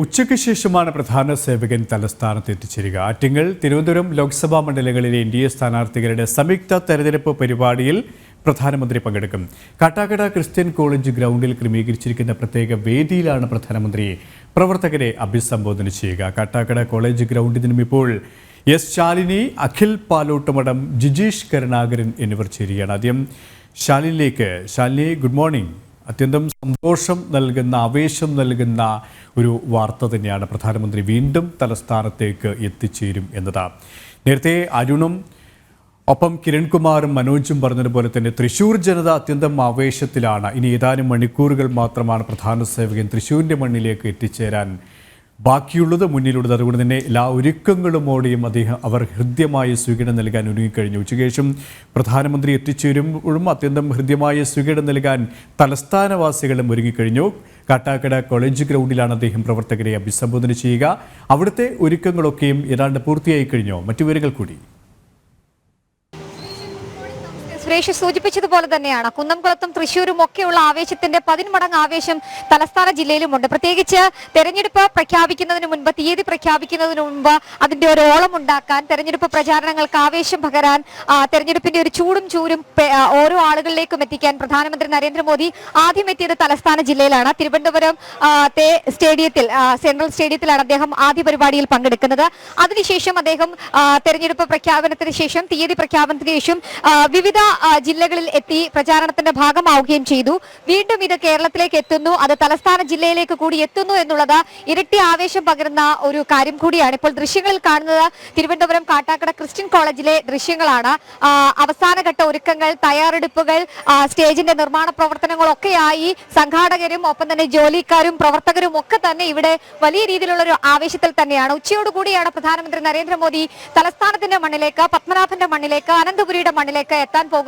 ഉച്ചയ്ക്ക് ശേഷമാണ് പ്രധാന സേവകൻ തലസ്ഥാനത്ത് എത്തിച്ചേരുക. ആറ്റിങ്ങൽ തിരുവനന്തപുരം ലോക്സഭാ മണ്ഡലങ്ങളിലെ എൻ ഡി എ സ്ഥാനാർത്ഥികളുടെ സംയുക്ത തെരഞ്ഞെടുപ്പ് പരിപാടിയിൽ പ്രധാനമന്ത്രി പങ്കെടുക്കും. കാട്ടാക്കട ക്രിസ്ത്യൻ കോളേജ് ഗ്രൗണ്ടിൽ ക്രമീകരിച്ചിരിക്കുന്ന പ്രത്യേക വേദിയിലാണ് പ്രധാനമന്ത്രി പ്രവർത്തകരെ അഭിസംബോധന ചെയ്യുക. കാട്ടാക്കട കോളേജ് ഗ്രൗണ്ടിൽ നിന്നും ഇപ്പോൾ എസ് ശാലിനി അഖിൽ പാലോട്ടുമടം ജിജീഷ് കരുണാകരൻ എന്നിവർ ചേരുകയാണ്. ആദ്യം ശാലിനിലേക്ക് ശാലിനി ഗുഡ് മോർണിംഗ്. അത്യന്തം സന്തോഷം നൽകുന്ന ആവേശം നൽകുന്ന ഒരു വാർത്ത തന്നെയാണ് പ്രധാനമന്ത്രി വീണ്ടും തലസ്ഥാനത്തേക്ക് എത്തിച്ചേരും എന്നത്. നേരത്തെ അരുണും ഒപ്പം കിരൺകുമാറും മനോജും പറഞ്ഞതുപോലെ തന്നെ തൃശൂർ ജനത അത്യന്തം ആവേശത്തിലാണ്. ഇനി ഏതാനും മണിക്കൂറുകൾ മാത്രമാണ് പ്രധാന സേവകൻ തൃശ്ശൂരിന്റെ മണ്ണിലേക്ക് എത്തിച്ചേരാൻ ബാക്കിയുള്ളത് മുന്നിലുള്ളത്. അതുകൊണ്ട് തന്നെ എല്ലാ ഒരുക്കങ്ങളുമോടെയും അദ്ദേഹം അവർ ഹൃദ്യമായ സ്വീകരണം നൽകാൻ ഒരുങ്ങിക്കഴിഞ്ഞു. ഉച്ചയ്ക്ക് പ്രധാനമന്ത്രി എത്തിച്ചേരുമ്പോഴും അത്യന്തം ഹൃദ്യമായ സ്വീകരണം നൽകാൻ തലസ്ഥാനവാസികളും ഒരുങ്ങിക്കഴിഞ്ഞു. കാട്ടാക്കട കോളേജ് ഗ്രൗണ്ടിലാണ് അദ്ദേഹം പ്രവർത്തകരെ അഭിസംബോധന ചെയ്യുക. അവിടുത്തെ ഒരുക്കങ്ങളൊക്കെയും ഏതാണ്ട് പൂർത്തിയായി കഴിഞ്ഞോ. മറ്റു വിവരങ്ങൾ കൂടി. സുരേഷ് സൂചിപ്പിച്ചതുപോലെ തന്നെയാണ്. കുന്നംകുളത്തും തൃശ്ശൂരും ഒക്കെയുള്ള ആവേശത്തിന്റെ പതിന്മടങ്ങ് ആവേശം തലസ്ഥാന ജില്ലയിലുമുണ്ട്. പ്രത്യേകിച്ച് തെരഞ്ഞെടുപ്പ് പ്രഖ്യാപിക്കുന്നതിന് മുൻപ് തീയതി പ്രഖ്യാപിക്കുന്നതിന് മുൻപ് അതിന്റെ ഒരു ഓളം ഉണ്ടാക്കാൻ തെരഞ്ഞെടുപ്പ് പ്രചാരണങ്ങൾക്ക് ആവേശം പകരാൻ തെരഞ്ഞെടുപ്പിന്റെ ഒരു ചൂടും ചൂരും ഓരോ ആളുകളിലേക്കും എത്തിക്കാൻ പ്രധാനമന്ത്രി നരേന്ദ്രമോദി ആദ്യം എത്തിയത് തലസ്ഥാന ജില്ലയിലാണ്. തിരുവനന്തപുരം സ്റ്റേഡിയത്തിൽ സെൻട്രൽ സ്റ്റേഡിയത്തിലാണ് അദ്ദേഹം ആദ്യ പരിപാടിയിൽ പങ്കെടുക്കുന്നത്. അതിനുശേഷം അദ്ദേഹം തെരഞ്ഞെടുപ്പ് പ്രഖ്യാപനത്തിന് ശേഷം തീയതി പ്രഖ്യാപനത്തിന് ശേഷം വിവിധ ജില്ലകളിൽ എത്തി പ്രചാരണത്തിന്റെ ഭാഗമാവുകയും ചെയ്തു. വീണ്ടും ഇത് കേരളത്തിലേക്ക് എത്തുന്നു. അത് തലസ്ഥാന ജില്ലയിലേക്ക് കൂടി എത്തുന്നു എന്നുള്ളത് ഇരട്ടി ആവേശം പകരുന്ന ഒരു കാര്യം കൂടിയാണ്. ഇപ്പോൾ ദൃശ്യങ്ങളിൽ കാണുന്നത് തിരുവനന്തപുരം കാട്ടാക്കട ക്രിസ്ത്യൻ കോളേജിലെ ദൃശ്യങ്ങളാണ്. അവസാനഘട്ട ഒരുക്കങ്ങൾ തയ്യാറെടുപ്പുകൾ സ്റ്റേജിന്റെ നിർമ്മാണ പ്രവർത്തനങ്ങളൊക്കെയായി സംഘാടകരും ഒപ്പം തന്നെ ജോലിക്കാരും പ്രവർത്തകരും ഒക്കെ തന്നെ ഇവിടെ വലിയ രീതിയിലുള്ള ഒരു ആവേശത്തിൽ തന്നെയാണ്. ഉച്ചയോടുകൂടിയാണ് പ്രധാനമന്ത്രി നരേന്ദ്രമോദി തലസ്ഥാനത്തിന്റെ മണ്ണിലേക്ക് പത്മനാഭന്റെ മണ്ണിലേക്ക് അനന്തപുരിയുടെ മണ്ണിലേക്ക് എത്താൻ പോകുന്നത്.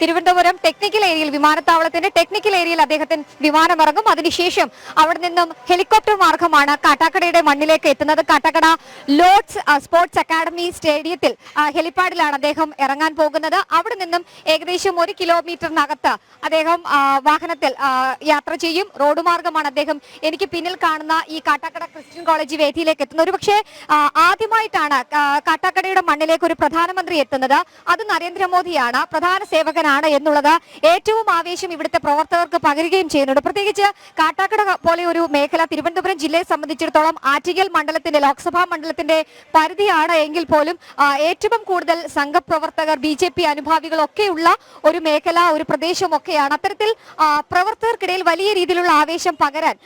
തിരുവനന്തപുരം ടെക്നിക്കൽ ഏരിയയിൽ വിമാനത്താവളത്തിന്റെ ടെക്നിക്കൽ ഏരിയയിൽ അദ്ദേഹത്തിന് വിമാനമിറങ്ങും. അതിനുശേഷം അവിടെ നിന്നും ഹെലികോപ്റ്റർ മാർഗമാണ് കാട്ടാക്കടയുടെ മണ്ണിലേക്ക് എത്തുന്നത്. കാട്ടാക്കട ലോഡ്സ് സ്പോർട്സ് അക്കാദമി സ്റ്റേഡിയത്തിൽ ഹെലിപ്പാഡിലാണ് അദ്ദേഹം ഇറങ്ങാൻ പോകുന്നത്. അവിടെ നിന്നും ഏകദേശം ഒരു കിലോമീറ്ററിനകത്ത് അദ്ദേഹം വാഹനത്തിൽ യാത്ര ചെയ്യും. റോഡ് മാർഗമാണ് അദ്ദേഹം എനിക്ക് പിന്നിൽ കാണുന്ന ഈ കാട്ടാക്കട ക്രിസ്ത്യൻ കോളേജ് വേദിയിലേക്ക് എത്തുന്നത്. ഒരു പക്ഷേ ആദ്യമായിട്ടാണ് ആ, കാട്ടാക്കടയുടെ മണ്ണിലേക്ക് ഒരു പ്രധാനമന്ത്രി എത്തുന്നത്. അത് നരേന്ദ്രമോദിയാണ്. പ്രധാന സേവകനാണ് എന്നുള്ളത് ഏറ്റവും ആവേശം ഇവിടുത്തെ പ്രവർത്തകർക്ക് പകരുകയും ചെയ്യുന്നുണ്ട്. പ്രത്യേകിച്ച് കാട്ടാക്കട പോലെ ഒരു മേഖല തിരുവനന്തപുരം ജില്ലയെ സംബന്ധിച്ചിടത്തോളം ആറ്റിങ്ങൽ മണ്ഡലത്തിന്റെ ലോക്സഭാ മണ്ഡലത്തിന്റെ പരിധിയാണ് എങ്കിൽ പോലും ഏറ്റവും കൂടുതൽ സംഘപ്രവർത്തകർ ബി ജെ പി അനുഭാവികളൊക്കെയുള്ള ഒരു മേഖല ഒരു പ്രദേശമൊക്കെയാണ്. അത്തരത്തിൽ പ്രവർത്തകർക്കിടയിൽ വലിയ രീതിയിലുള്ള ആവേശം പകരാൻ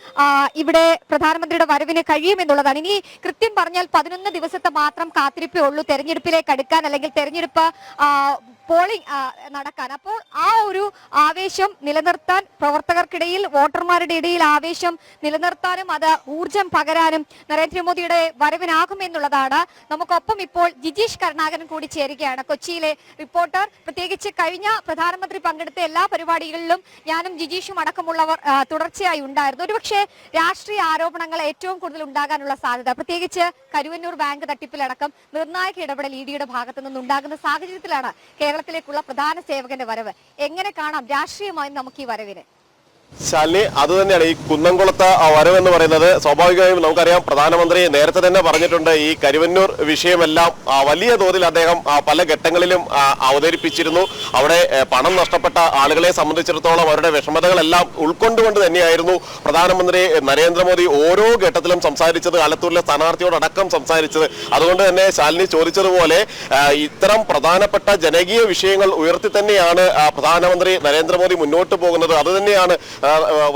ഇവിടെ പ്രധാനമന്ത്രിയുടെ വരവിന് കഴിയുമെന്നുള്ളതാണ് ഇനി കൃത്യം പറഞ്ഞാൽ പതിനൊന്ന് ദിവസത്തെ മാത്രം കാത്തിരിപ്പേ ഉള്ളൂ. തെരഞ്ഞെടുപ്പിലേക്ക് അടുക്കാൻ അല്ലെങ്കിൽ തെരഞ്ഞെടുപ്പ് പോളിംഗ് നടക്കാൻ. അപ്പോൾ ആ ഒരു ആവേശം നിലനിർത്താൻ പ്രവർത്തകർക്കിടയിൽ വോട്ടർമാരുടെ ഇടയിൽ ആവേശം നിലനിർത്താനും അത് ഊർജം പകരാനും നരേന്ദ്രമോദിയുടെ വരവിനാകുമെന്നുള്ളതാണ് നമുക്കൊപ്പം ഇപ്പോൾ ജിജീഷ് കരുണാകരൻ കൂടി ചേരുകയാണ്. കൊച്ചിയിലെ റിപ്പോർട്ടർ. പ്രത്യേകിച്ച് കഴിഞ്ഞ പ്രധാനമന്ത്രി പങ്കെടുത്ത എല്ലാ പരിപാടികളിലും ഞാനും ജിജീഷും അടക്കമുള്ളവർ തുടർച്ചയായി ഉണ്ടായിരുന്നു. ഒരുപക്ഷെ രാഷ്ട്രീയ ആരോപണങ്ങൾ ഏറ്റവും കൂടുതൽ ഉണ്ടാകാനുള്ള സാധ്യത. പ്രത്യേകിച്ച് കരുവന്നൂർ ബാങ്ക് തട്ടിപ്പിലടക്കം നിർണായക ഇടപെടൽ ഇ ഡിയുടെ ഭാഗത്തു നിന്നുണ്ടാകുന്ന സാഹചര്യത്തിലാണ് കേരളത്തിലേക്കുള്ള പ്രധാന സേവകന്റെ വരവ്. എങ്ങനെ കാണാം രാഷ്ട്രീയമായും നമുക്ക് ഈ വരവിനെ? ശാലിനി അത് തന്നെയാണ് ഈ കുന്നംകുളത്ത് എന്ന് പറയുന്നത്. സ്വാഭാവികമായും നമുക്കറിയാം പ്രധാനമന്ത്രി നേരത്തെ തന്നെ പറഞ്ഞിട്ടുണ്ട് ഈ കരുവന്നൂർ വിഷയമെല്ലാം വലിയ തോതിൽ അദ്ദേഹം പല ഘട്ടങ്ങളിലും അവതരിപ്പിച്ചിരുന്നു. അവിടെ പണം നഷ്ടപ്പെട്ട ആളുകളെ സംബന്ധിച്ചിടത്തോളം അവരുടെ വിഷമതകളെല്ലാം ഉൾക്കൊണ്ടുകൊണ്ട് തന്നെയായിരുന്നു പ്രധാനമന്ത്രി നരേന്ദ്രമോദി ഓരോ ഘട്ടത്തിലും സംസാരിച്ചത് ആലത്തൂരിലെ സ്ഥാനാർത്ഥിയോടക്കം സംസാരിച്ചത്. അതുകൊണ്ട് തന്നെ ശാലിനി ചോദിച്ചതുപോലെ ഇത്തരം പ്രധാനപ്പെട്ട ജനകീയ വിഷയങ്ങൾ ഉയർത്തി തന്നെയാണ് പ്രധാനമന്ത്രി നരേന്ദ്രമോദി മുന്നോട്ട് പോകുന്നത്. അത് തന്നെയാണ്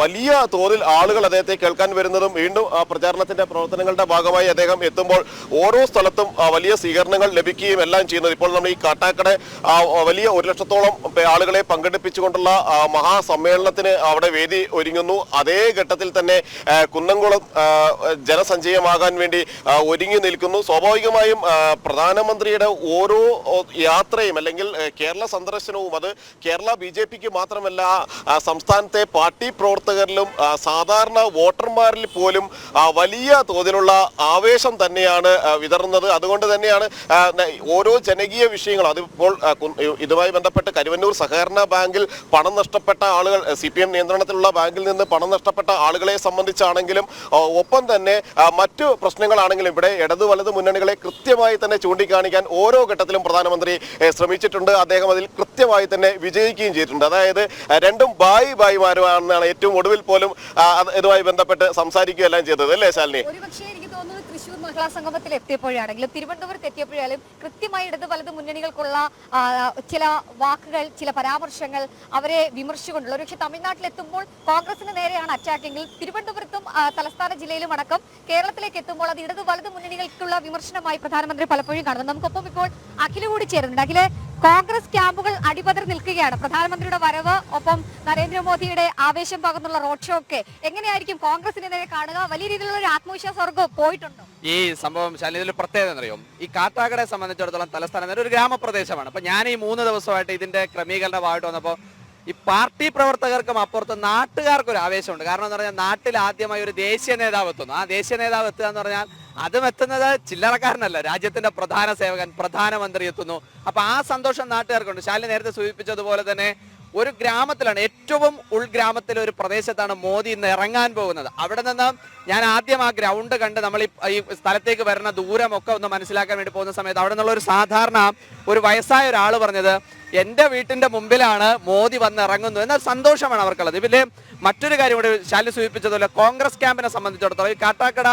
വലിയ തോതിൽ ആളുകൾ അദ്ദേഹത്തെ കേൾക്കാൻ വരുന്നതും വീണ്ടും പ്രചാരണത്തിന്റെ പ്രവർത്തനങ്ങളുടെ ഭാഗമായി അദ്ദേഹം എത്തുമ്പോൾ ഓരോ സ്ഥലത്തും വലിയ സ്വീകരണങ്ങൾ ലഭിക്കുകയും എല്ലാം ചെയ്യുന്നത്. ഇപ്പോൾ നമ്മൾ ഈ കാട്ടാക്കട വലിയ ഒരു ലക്ഷത്തോളം ആളുകളെ പങ്കെടുപ്പിച്ചുകൊണ്ടുള്ള മഹാസമ്മേളനത്തിന് അവിടെ വേദി ഒരുങ്ങുന്നു. അതേ ഘട്ടത്തിൽ തന്നെ കുന്നംകുളം ജനസഞ്ചയമാകാൻ വേണ്ടി ഒരുങ്ങി നിൽക്കുന്നു. സ്വാഭാവികമായും പ്രധാനമന്ത്രിയുടെ ഓരോ യാത്രയും അല്ലെങ്കിൽ കേരള സന്ദർശനവും അത് കേരള ബി മാത്രമല്ല സംസ്ഥാനത്തെ പാർട്ടി പാർട്ടി പ്രവർത്തകരിലും സാധാരണ വോട്ടർമാരിൽ പോലും വലിയ തോതിലുള്ള ആവേശം തന്നെയാണ് വിതറുന്നത്. അതുകൊണ്ട് തന്നെയാണ് ഓരോ ജനകീയ വിഷയങ്ങളും അതിപ്പോൾ ഇതുമായി ബന്ധപ്പെട്ട് കരുവന്നൂർ സഹകരണ ബാങ്കിൽ പണം നഷ്ടപ്പെട്ട ആളുകൾ സി പി എം നിയന്ത്രണത്തിലുള്ള ബാങ്കിൽ നിന്ന് പണം നഷ്ടപ്പെട്ട ആളുകളെ സംബന്ധിച്ചാണെങ്കിലും ഒപ്പം തന്നെ മറ്റു പ്രശ്നങ്ങളാണെങ്കിലും ഇവിടെ ഇടതു വലതു മുന്നണികളെ കൃത്യമായി തന്നെ ചൂണ്ടിക്കാണിക്കാൻ ഓരോ ഘട്ടത്തിലും പ്രധാനമന്ത്രി ശ്രമിച്ചിട്ടുണ്ട്. അദ്ദേഹം അതിൽ കൃത്യമായി തന്നെ വിജയിക്കുകയും ചെയ്തിട്ടുണ്ട്. അതായത് രണ്ടും ബായി ബായിമാരുമാണെന്നാണ് ഏറ്റവും ഒടുവിൽ പോലും ഇതുമായി ബന്ധപ്പെട്ട് സംസാരിക്കുകയെല്ലാം ചെയ്തത്. അല്ലേ ശാലിനി? തോന്നുന്നത് മഹിളാ സംഗമത്തിൽ എത്തിയപ്പോഴാണെങ്കിലും തിരുവനന്തപുരത്ത് എത്തിയപ്പോഴായാലും കൃത്യമായി ഇടത് വലത് മുന്നണികൾക്കുള്ള ചില വാക്കുകൾ ചില പരാമർശങ്ങൾ അവരെ വിമർശിച്ചുകൊണ്ടുള്ള ഒരുപക്ഷെ തമിഴ്നാട്ടിലെത്തുമ്പോൾ കോൺഗ്രസിന് നേരെയാണ് അറ്റാക്കെങ്കിൽ തിരുവനന്തപുരത്തും തലസ്ഥാന ജില്ലയിലും അടക്കം കേരളത്തിലേക്ക് എത്തുമ്പോൾ അത് ഇടത് വലത് മുന്നണികൾക്കുള്ള വിമർശനമായി പ്രധാനമന്ത്രി പലപ്പോഴും കാണുന്നത് നമുക്കൊപ്പം ഇപ്പോൾ അഖില കൂടി ചേരുന്നുണ്ട്. അഖിലെ കോൺഗ്രസ് ക്യാമ്പുകൾ അടിപതറി നിൽക്കുകയാണ്. പ്രധാനമന്ത്രിയുടെ വരവ് ഒപ്പം നരേന്ദ്രമോദിയുടെ ആവേശം പകർന്നുള്ള റോഡ് ഷോ ഒക്കെ എങ്ങനെയായിരിക്കും കോൺഗ്രസിനെ കാണുക? വലിയ രീതിയിലുള്ള ഒരു ആത്മവിശ്വാസവർഗം പോയിട്ടുണ്ടോ? ഈ സംഭവം ശാലിതിൽ പ്രത്യേകത എന്നറിയും? ഈ കാട്ടാക്കടയെ സംബന്ധിച്ചിടത്തോളം തലസ്ഥാനം ഒരു ഗ്രാമപ്രദേശമാണ്. അപ്പൊ ഞാൻ ഈ മൂന്ന് ദിവസമായിട്ട് ഇതിന്റെ ക്രമീകരണ ഭാഗമായിട്ട് വന്നപ്പോൾ ഈ പാർട്ടി പ്രവർത്തകർക്കും അപ്പുറത്ത് നാട്ടുകാർക്കൊരു ആവേശമുണ്ട്. കാരണം എന്ന് പറഞ്ഞാൽ നാട്ടിൽ ആദ്യമായി ഒരു ദേശീയ നേതാവ് എത്തുന്നു. ആ ദേശീയ നേതാവ് എത്തുക എന്ന് പറഞ്ഞാൽ അതും എത്തുന്നത് ചില്ലറക്കാരനല്ല രാജ്യത്തിന്റെ പ്രധാന സേവകൻ പ്രധാനമന്ത്രി എത്തുന്നു. അപ്പൊ ആ സന്തോഷം നാട്ടുകാർക്കുണ്ട്. ശാലി നേരത്തെ സൂചിപ്പിച്ചതുപോലെ തന്നെ ഒരു ഗ്രാമത്തിലാണ് ഏറ്റവും ഉൾഗ്രാമത്തിലെ ഒരു പ്രദേശത്താണ് മോദി ഇന്ന് ഇറങ്ങാൻ പോകുന്നത്. അവിടെ നിന്ന് ഞാൻ ആദ്യം ആ ഗ്രൗണ്ട് കണ്ട് നമ്മൾ ഈ- സ്ഥലത്തേക്ക് വരുന്ന ദൂരമൊക്കെ ഒന്ന് മനസ്സിലാക്കാൻ വേണ്ടി പോകുന്ന സമയത്ത് അവിടെ നിന്നുള്ള ഒരു സാധാരണ ഒരു വയസ്സായ ഒരാൾ പറഞ്ഞത് എന്റെ വീട്ടിന്റെ മുമ്പിലാണ് മോദി വന്ന് ഇറങ്ങുന്നു എന്നാൽ സന്തോഷമാണ് അവർക്കുള്ളത്. ഇതിൽ മറ്റൊരു കാര്യം കൂടി ശാലി സൂചിപ്പിച്ചതുപോലെ കോൺഗ്രസ് ക്യാമ്പിനെ സംബന്ധിച്ചിടത്തോളം ഈ കാട്ടാക്കട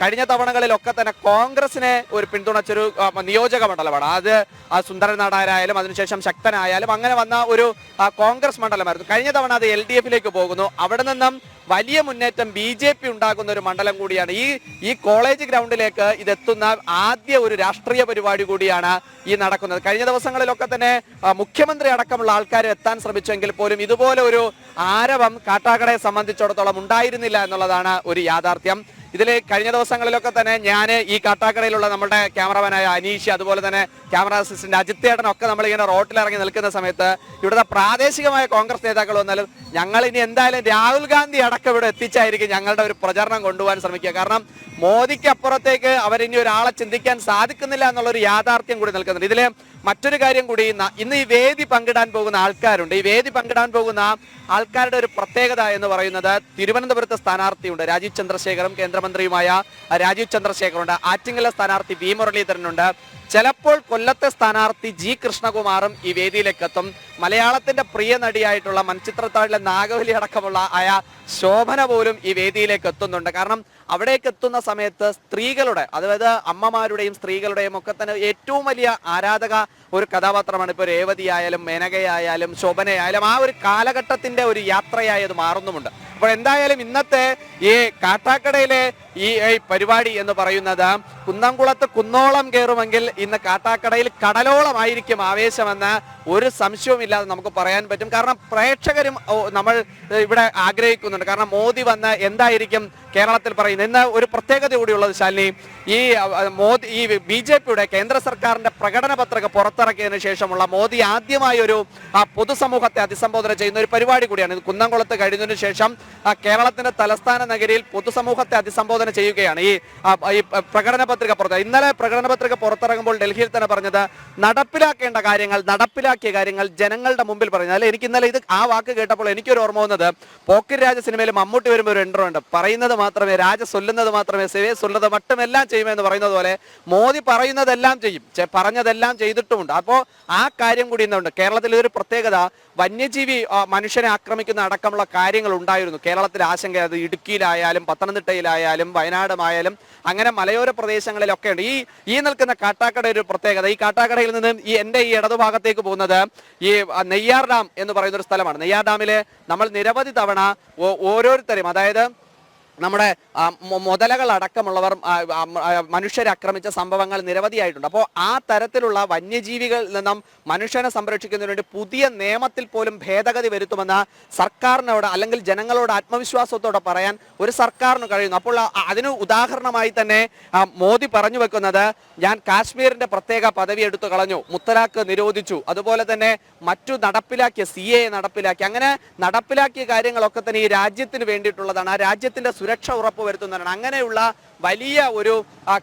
കഴിഞ്ഞ തവണകളിലൊക്കെ തന്നെ കോൺഗ്രസിനെ ഒരു പിന്തുണച്ചൊരു നിയോജക മണ്ഡലമാണ്. അത് ആ സുന്ദരൻ നാടാരായാലും അതിനുശേഷം ശക്തനായാലും അങ്ങനെ വന്ന ഒരു കോൺഗ്രസ് മണ്ഡലമായിരുന്നു. കഴിഞ്ഞ തവണ അത് എൽ ഡി എഫിലേക്ക് പോകുന്നു. അവിടെ നിന്നും വലിയ മുന്നേറ്റം ബി ജെ പി ഉണ്ടാക്കുന്ന ഒരു മണ്ഡലം കൂടിയാണ്. ഈ ഈ കോളേജ് ഗ്രൗണ്ടിലേക്ക് ഇതെത്തുന്ന ആദ്യ ഒരു രാഷ്ട്രീയ പരിപാടി കൂടിയാണ് ഈ നടക്കുന്നത്. കഴിഞ്ഞ ദിവസങ്ങളിലൊക്കെ തന്നെ മുഖ്യമന്ത്രി അടക്കമുള്ള ആൾക്കാർ എത്താൻ ശ്രമിച്ചെങ്കിൽ പോലും ഇതുപോലെ ഒരു ആരവം കാട്ടാക്കടയെ സംബന്ധിച്ചിടത്തോളം ഉണ്ടായിരുന്നില്ല എന്നുള്ളതാണ് ഒരു യാഥാർത്ഥ്യം. ഇതിൽ കഴിഞ്ഞ ദിവസങ്ങളിലൊക്കെ തന്നെ ഞാൻ ഈ കാട്ടാക്കടയിലുള്ള നമ്മുടെ ക്യാമറമാനായ അനീഷ് അതുപോലെ തന്നെ ക്യാമറ അസിസ്റ്റന്റ് അജിത് ചേട്ടനൊക്കെ നമ്മളിങ്ങനെ റോട്ടിലിറങ്ങി നിൽക്കുന്ന സമയത്ത് ഇവിടുത്തെ പ്രാദേശികമായ കോൺഗ്രസ് നേതാക്കൾ വന്നാലും ഞങ്ങൾ ഇനി എന്തായാലും രാഹുൽ ഗാന്ധി അടക്കം ഇവിടെ എത്തിച്ചായിരിക്കും ഞങ്ങളുടെ ഒരു പ്രചരണം കൊണ്ടുപോകാൻ ശ്രമിക്കുക. കാരണം മോദിക്ക് അപ്പുറത്തേക്ക് അവരിനി ഒരാളെ ചിന്തിക്കാൻ സാധിക്കുന്നില്ല എന്നുള്ള ഒരു യാഥാർത്ഥ്യം കൂടി നിൽക്കുന്നുണ്ട്. ഇതിലെ മറ്റൊരു കാര്യം കൂടി ഇന്ന് ഈ വേദി പങ്കിടാൻ പോകുന്ന ആൾക്കാരുണ്ട്. ഈ വേദി പങ്കിടാൻ പോകുന്ന ആൾക്കാരുടെ ഒരു പ്രത്യേകത എന്ന് പറയുന്നത് തിരുവനന്തപുരത്തെ സ്ഥാനാർത്ഥിയുണ്ട് രാജീവ് ചന്ദ്രശേഖറും കേന്ദ്രമന്ത്രിയുമായ രാജീവ് രാജീവ് ചന്ദ്രശേഖറുണ്ട്. ആറ്റിങ്ങലെ സ്ഥാനാർത്ഥി വി മുരളീധരനുണ്ട്. ചിലപ്പോൾ കൊല്ലത്തെ സ്ഥാനാർത്ഥി ജി കൃഷ്ണകുമാറും ഈ വേദിയിലേക്ക് എത്തും മലയാളത്തിന്റെ പ്രിയ നടിയായിട്ടുള്ള മൺചിത്രത്താഴിലെ നാഗവലി അടക്കമുള്ള ആയ ശോഭന പോലും ഈ വേദിയിലേക്ക് എത്തുന്നുണ്ട്. കാരണം അവിടേക്ക് എത്തുന്ന സമയത്ത് സ്ത്രീകളുടെ അതായത് അമ്മമാരുടെയും സ്ത്രീകളുടെയും ഒക്കെ തന്നെ ഏറ്റവും വലിയ ആരാധക ഒരു കഥാപാത്രമാണ് ഇപ്പോൾ രേവതിയായാലും മേനകയായാലും ശോഭനയായാലും ആ ഒരു കാലഘട്ടത്തിന്റെ ഒരു യാത്രയായി അത് മാറുന്നുമുണ്ട്. അപ്പോൾ എന്തായാലും ഇന്നത്തെ ഈ കാട്ടാക്കടയിലെ ഈ പരിപാടി എന്ന് പറയുന്നത് കുന്നംകുളത്ത് കുന്നോളം കയറുമെങ്കിൽ ഇന്ന് കാട്ടാക്കടയിൽ കടലോളമായിരിക്കും ആവേശമെന്ന് ഒരു സംശയവുമില്ലാതെ നമുക്ക് പറയാൻ പറ്റും. കാരണം പ്രേക്ഷകരും നമ്മൾ ഇവിടെ ആഗ്രഹിക്കുന്നുണ്ട്. കാരണം മോദി വന്ന് എന്തായിരിക്കും കേരളത്തിൽ പറയുന്നത് ഇന്ന് ഒരു പ്രത്യേകത കൂടിയുള്ളത് ശാലിനി ഈ മോദി ഈ ബി ജെ പിയുടെ കേന്ദ്ര സർക്കാരിന്റെ പ്രകടന പത്രിക പുറത്തിറക്കിയതിനു ശേഷമുള്ള മോദി ആദ്യമായി ഒരു പൊതുസമൂഹത്തെ അഭിസംബോധന ചെയ്യുന്ന ഒരു പരിപാടി കൂടിയാണ്. ഇത് കുന്നംകുളത്ത് കഴിഞ്ഞതിനു ശേഷം കേരളത്തിന്റെ തലസ്ഥാന നഗരിയിൽ പൊതുസമൂഹത്തെ അഭിസംബോധന ചെയ്യുകയാണ്. ഈ ഈ പ്രകടന പത്രിക പുറത്ത് ഇന്നലെ പ്രകടന പത്രിക പുറത്തിറങ്ങുമ്പോൾ ഡൽഹിയിൽ തന്നെ പറഞ്ഞത് നടപ്പിലാക്കേണ്ട കാര്യങ്ങൾ നടപ്പിലാക്കിയ കാര്യങ്ങൾ ജനങ്ങളുടെ മുമ്പിൽ പറഞ്ഞു അല്ലെ എനിക്ക് ഇന്നലെ ഇത് ആ വാക്ക് കേട്ടപ്പോൾ എനിക്കൊരു ഓർമ്മ വന്നത് പോക്കിരി രാജ സിനിമയിൽ മമ്മൂട്ടി വരുമ്പോൾ ഒരു എൻട്രോ ഉണ്ട്. പറയുന്നത് മാത്രമേ രാജ സൊല്ലുന്നത് മാത്രമേ സെവേ സൊല്ലുന്നത് മറ്റുമെല്ലാം ചെയ്യുമെന്ന് പറയുന്നത് പോലെ മോദി പറയുന്നതെല്ലാം ചെയ്യും. പറഞ്ഞതെല്ലാം ചെയ്തിട്ടുമുണ്ട്. അപ്പോൾ ആ കാര്യം കൂടി ഇന്നുണ്ട്. കേരളത്തിൽ ഇതൊരു പ്രത്യേകത. വന്യജീവി മനുഷ്യനെ ആക്രമിക്കുന്ന അടക്കമുള്ള കാര്യങ്ങൾ ഉണ്ടായിരുന്നു. കേരളത്തിലെ ആശങ്ക അത് ഇടുക്കിയിലായാലും പത്തനംതിട്ടയിലായാലും വയനാടുമായാലും അങ്ങനെ മലയോര പ്രദേശങ്ങളിലൊക്കെ ഉണ്ട്. ഈ ഈ നിൽക്കുന്ന കാട്ടാക്കട ഒരു പ്രത്യേകത. ഈ കാട്ടാക്കടയിൽ നിന്ന് ഈ എന്റെ ഈ ഇടതുഭാഗത്തേക്ക് പോകുന്നത് ഈ നെയ്യാർ ഡാം എന്ന് പറയുന്ന ഒരു സ്ഥലമാണ്. നെയ്യാർ ഡാമിലെ നമ്മൾ നിരവധി തവണ ഓരോരുത്തരും അതായത് നമ്മുടെ മുതലകളടക്കമുള്ളവർ മനുഷ്യരെ ആക്രമിച്ച സംഭവങ്ങൾ നിരവധിയായിട്ടുണ്ട്. അപ്പോൾ ആ തരത്തിലുള്ള വന്യജീവികളിൽ നിന്നും മനുഷ്യനെ സംരക്ഷിക്കുന്നതിന് വേണ്ടി പുതിയ നിയമത്തിൽ പോലും ഭേദഗതി വരുത്തുമെന്ന് സർക്കാരിനോട് അല്ലെങ്കിൽ ജനങ്ങളോട് ആത്മവിശ്വാസത്തോടെ പറയാൻ ഒരു സർക്കാരിന് കഴിയുന്നു. അപ്പോൾ അതിന് ഉദാഹരണമായി തന്നെ മോദി പറഞ്ഞു വെക്കുന്നത് ഞാൻ കാശ്മീരിന്റെ പ്രത്യേക പദവി എടുത്തു കളഞ്ഞു. മുത്തലാഖ് നിരോധിച്ചു. അതുപോലെ തന്നെ മറ്റു നടപ്പിലാക്കിയ സി നടപ്പിലാക്കി. അങ്ങനെ നടപ്പിലാക്കിയ കാര്യങ്ങളൊക്കെ തന്നെ ഈ രാജ്യത്തിന് വേണ്ടിയിട്ടുള്ളതാണ്. ആ രാജ്യത്തിന്റെ ഉറപ്പുവരുത്തുന്നതാണ് അങ്ങനെയുള്ള വലിയ ഒരു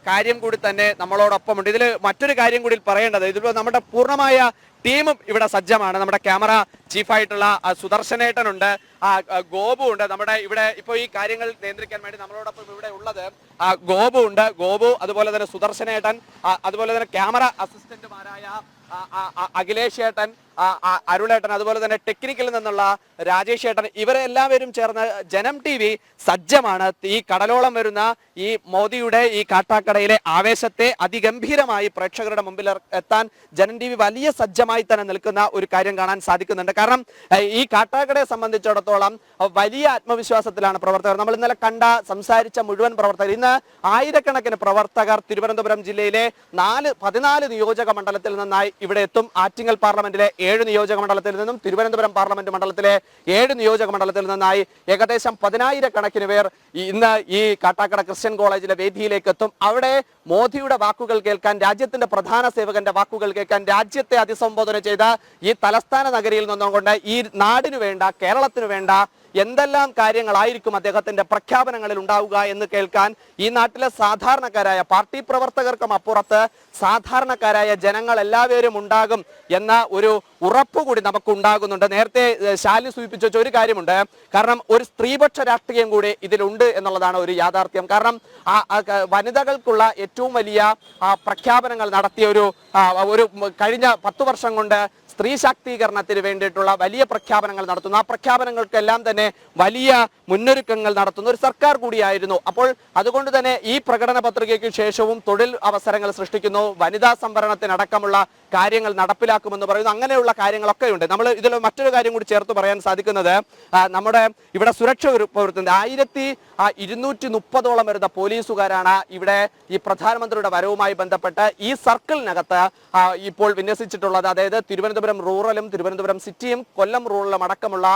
കാര്യം കൂടി തന്നെ നമ്മളോടൊപ്പമുണ്ട്. ഇതിൽ മറ്റൊരു കാര്യം കൂടി പറയേണ്ടത് ഇതിപ്പോൾ നമ്മുടെ പൂർണമായ ടീമും ഇവിടെ സജ്ജമാണ്. നമ്മുടെ ക്യാമറ ചീഫായിട്ടുള്ള സുദർശനേട്ടനുണ്ട് ഗോപു ഉണ്ട് നമ്മുടെ ഇവിടെ ഇപ്പോൾ ഈ കാര്യങ്ങൾ നിയന്ത്രിക്കാൻ വേണ്ടി നമ്മളോടൊപ്പം ഇവിടെ ഉള്ളത് ഗോപു ഉണ്ട് ഗോപു അതുപോലെ തന്നെ സുദർശനേട്ടൻ അതുപോലെ തന്നെ ക്യാമറ അസിസ്റ്റന്റുമാരായ അഖിലേഷ് ഏട്ടൻ അരുളേട്ടൻ അതുപോലെ തന്നെ ടെക്നിക്കൽ നിന്നുള്ള രാജേഷ് ഏട്ടൻ ഇവരെ എല്ലാവരും ചേർന്ന് ജനം ടി വി സജ്ജമാണ്. ഈ കടലോളം വരുന്ന ഈ മോദിയുടെ ഈ കാട്ടാക്കടയിലെ ആവേശത്തെ അതിഗംഭീരമായി പ്രേക്ഷകരുടെ മുമ്പിൽ എത്താൻ ജനം ടി വി വലിയ സജ്ജമായി തന്നെ നിൽക്കുന്ന ഒരു കാര്യം കാണാൻ സാധിക്കുന്നുണ്ട്. കാരണം ഈ കാട്ടാക്കടയെ സംബന്ധിച്ചിടത്തോളം വലിയ ആത്മവിശ്വാസത്തിലാണ് പ്രവർത്തകർ. നമ്മൾ ഇന്നലെ കണ്ട സംസാരിച്ച മുഴുവൻ പ്രവർത്തകർ ഇന്ന് ആയിരക്കണക്കിന് പ്രവർത്തകർ തിരുവനന്തപുരം ജില്ലയിലെ നാല് പതിനാല് നിയോജക മണ്ഡലത്തിൽ നിന്നായി ഇവിടെ എത്തും. ആറ്റിങ്ങൽ പാർലമെന്റിലെ ഏഴ് നിയോജക മണ്ഡലത്തിൽ നിന്നും തിരുവനന്തപുരം പാർലമെന്റ് മണ്ഡലത്തിലെ ഏഴ് നിയോജക മണ്ഡലത്തിൽ നിന്നായി ഏകദേശം പതിനായിരക്കണക്കിന് പേർ ഇന്ന് ഈ കാട്ടാക്കട ക്രിസ്ത്യൻ കോളേജിലെ വേദിയിലേക്ക് എത്തും. അവിടെ മോദിയുടെ വാക്കുകൾ കേൾക്കാൻ രാജ്യത്തിന്റെ പ്രധാന സേവകന്റെ വാക്കുകൾ കേൾക്കാൻ രാജ്യത്തെ അഭിസംബോധന ചെയ്ത ഈ തലസ്ഥാന നഗരിയിൽ നിന്നുകൊണ്ട് ഈ നാടിനു വേണ്ട കേരളത്തിനു വേണ്ട എന്തെല്ലാം കാര്യങ്ങളായിരിക്കും അദ്ദേഹത്തിന്റെ പ്രഖ്യാപനങ്ങളിൽ ഉണ്ടാവുക എന്ന് കേൾക്കാൻ ഈ നാട്ടിലെ സാധാരണക്കാരായ പാർട്ടി പ്രവർത്തകർക്കും അപ്പുറത്ത് സാധാരണക്കാരായ ജനങ്ങൾ എല്ലാവരും ഉണ്ടാകും എന്ന ഒരു ഉറപ്പ് കൂടി നമുക്ക് ഉണ്ടാകുന്നുണ്ട് നേരത്തെ ശാലി സൂചിപ്പിച്ച ഒരു കാര്യമുണ്ട്. കാരണം ഒരു സ്ത്രീപക്ഷ രാഷ്ട്രീയം കൂടി ഇതിലുണ്ട് എന്നുള്ളതാണ് ഒരു യാഥാർത്ഥ്യം. കാരണം ആ, വനിതകൾക്കുള്ള ഏറ്റവും വലിയ പ്രഖ്യാപനങ്ങൾ നടത്തിയ ഒരു ഒരു കഴിഞ്ഞ പത്തു വർഷം കൊണ്ട് സ്ത്രീ ശാക്തീകരണത്തിന് വേണ്ടിയിട്ടുള്ള വലിയ പ്രഖ്യാപനങ്ങൾ നടത്തുന്നു. ആ പ്രഖ്യാപനങ്ങൾക്കെല്ലാം തന്നെ വലിയ മുന്നൊരുക്കങ്ങൾ നടത്തുന്ന. ഒരു സർക്കാർ കൂടിയായിരുന്നു. അപ്പോൾ അതുകൊണ്ട് തന്നെ ഈ പ്രകടന പത്രികയ്ക്ക് ശേഷവും തൊഴിൽ അവസരങ്ങൾ സൃഷ്ടിക്കുന്നു. വനിതാ സംവരണത്തിനടക്കമുള്ള കാര്യങ്ങൾ നടപ്പിലാക്കുമെന്ന് പറയുന്നു. അങ്ങനെയുള്ള കാര്യങ്ങളൊക്കെ ഉണ്ട്. നമ്മൾ ഇതിൽ മറ്റൊരു കാര്യം കൂടി ചേർത്ത് പറയാൻ സാധിക്കുന്നത് നമ്മുടെ ഇവിടെ സുരക്ഷ പ്രവർത്തനം ആയിരത്തി ഇരുന്നൂറ്റി മുപ്പതോളം വരുന്ന പോലീസുകാരാണ് ഇവിടെ ഈ പ്രധാനമന്ത്രിയുടെ വരവുമായി ബന്ധപ്പെട്ട് ഈ സർക്കിളിനകത്ത് ഇപ്പോൾ വിന്യസിച്ചിട്ടുള്ളത്. അതായത് തിരുവനന്തപുരം റൂറലും തിരുവനന്തപുരം സിറ്റിയും കൊല്ലം റൂറലും അടക്കമുള്ള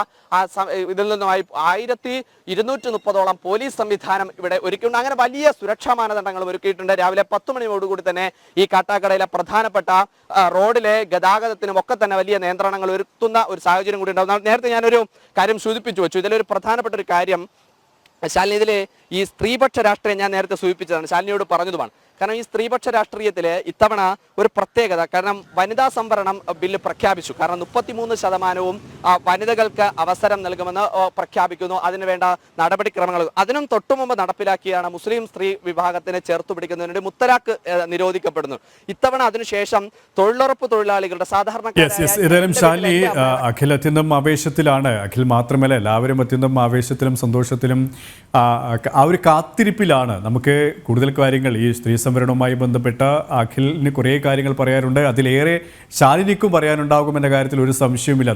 ഇതിൽ നിന്നുമായി ആയിരത്തി ഇരുന്നൂറ്റി മുപ്പതോളം പോലീസ് സംവിധാനം ഇവിടെ ഒരുക്കിയിട്ടുണ്ട്. അങ്ങനെ വലിയ സുരക്ഷാ മാനദണ്ഡങ്ങൾ ഒരുക്കിയിട്ടുണ്ട്. രാവിലെ പത്ത് മണിയോടുകൂടി തന്നെ ഈ കാട്ടാക്കടയിലെ പ്രധാനപ്പെട്ട റോഡിലെ ഗതാഗതത്തിനും ഒക്കെ തന്നെ വലിയ നിയന്ത്രണങ്ങൾ ഒരുത്തുന്ന ഒരു സാഹചര്യം കൂടി ഉണ്ടാവും. നേരത്തെ ഞാനൊരു കാര്യം സൂചിപ്പിച്ചു വെച്ചു. ഇതിലൊരു പ്രധാനപ്പെട്ട ഒരു കാര്യം ശാലിനി ഇതിൽ ഈ സ്ത്രീപക്ഷ രാഷ്ട്രീയം ഞാൻ നേരത്തെ സൂചിപ്പിച്ചതാണ്. ശാലിനിയോട് പറഞ്ഞതുമാണ്. കാരണം ഈ സ്ത്രീപക്ഷ രാഷ്ട്രീയത്തിൽ ഇത്തവണ ഒരു പ്രത്യേകത കാരണം വനിതാ സംവരണം ബില്ല് പ്രഖ്യാപിച്ചു. കാരണം മുപ്പത്തിമൂന്ന് ശതമാനവും വനിതകൾക്ക് അവസരം നൽകുമെന്ന് പ്രഖ്യാപിക്കുന്നു. അതിനുവേണ്ട നടപടിക്രമങ്ങൾ. അതിനും തൊട്ടുമുമ്പ് നടപ്പിലാക്കിയാണ് മുസ്ലിം സ്ത്രീ വിഭാഗത്തിനെ ചേർത്തു പിടിക്കുന്നതിനുവേണ്ടി മുത്തലാഖ് നിരോധിക്കപ്പെടുന്നു. ഇത്തവണ അതിനുശേഷം തൊഴിലുറപ്പ് തൊഴിലാളികളുടെ സാധാരണ ആ, അഖിൽ അത്യന്തം ആവേശത്തിലാണ്. അഖിൽ മാത്രമല്ല എല്ലാവരും അത്യന്തം ആവേശത്തിലും സന്തോഷത്തിലും ആ ഒരു കാത്തിരിപ്പിലാണ്. നമുക്ക് കൂടുതൽ കാര്യങ്ങൾ ഈ സ്ത്രീ സംവരണവുമായി ബന്ധപ്പെട്ട അഖിലിന് കുറേ കാര്യങ്ങൾ പറയാനുണ്ട്. അതിലേറെ ശാലിനിക്കും പറയാനുണ്ടാകുമെന്ന കാര്യത്തിൽ ഒരു സംശയവുമില്ല.